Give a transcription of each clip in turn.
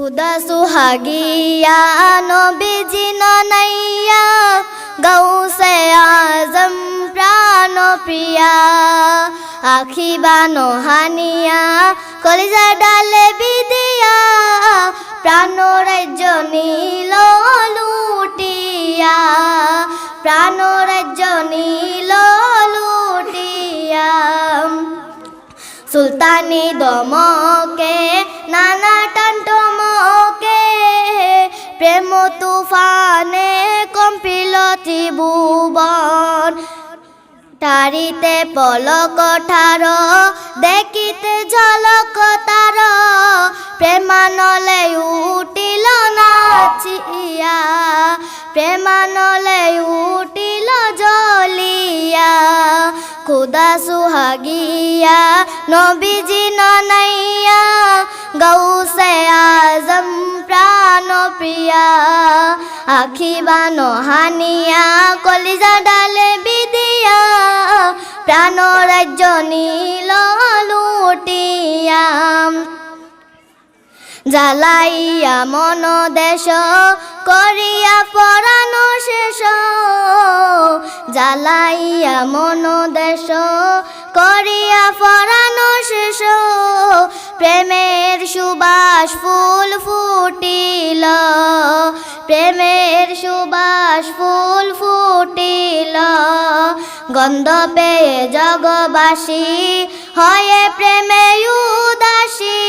খুদা সুহাগিয়া নবীজি ননাইয়া গৌসে আজম প্রাণ প্রিয়া আখি বানো হানিয়া কলিজা ডালে বিদিয়া প্রাণ রাজ্য নীল লুটিয়া প্রাণ রাজ্য নীল লুটিয়া সুলতানি দমকে তুফানে কম্পিল ত্রিভুবন। তারিতে পলক ঠার, দেখিতে ঝলক তার। প্রেমানলে উঠিল নাচিয়া, প্রেমানলে উঠিল জলিয়া খুদা সুহাগিয়া, নবীজি ননাইয়া, গৌসে আজম প্রাণ প্রিয়া আখি বানো হানিয়া, কলিজা ডালে বিদিয়া, প্রাণ রাজ্য নীল লুটিয়া। জ্বালাইয়া মন দেশ, করিয়া পরানো শেষ। জ্বালাইয়া মন দেশ, করিয়া পরানো শেষ। প্রেমের সুবাস ফুল ফুটিল, প্রেমের সুবাস ফুল ফুটিল। গন্ধ পেয়ে জগবাসী, হয়ে প্রেমে উদাসী।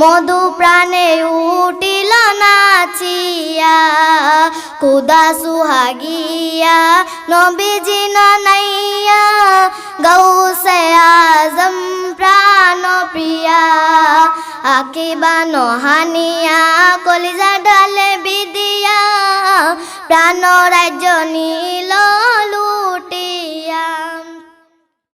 মধু প্রাণে উঠিল নাচিয়া কুদা সুহাগিয়া নবীজি নাইয়া প্রিয়া বা নহানিয়া কলিজা ডালে বিদিয়া প্রাণ রাজ্য নীল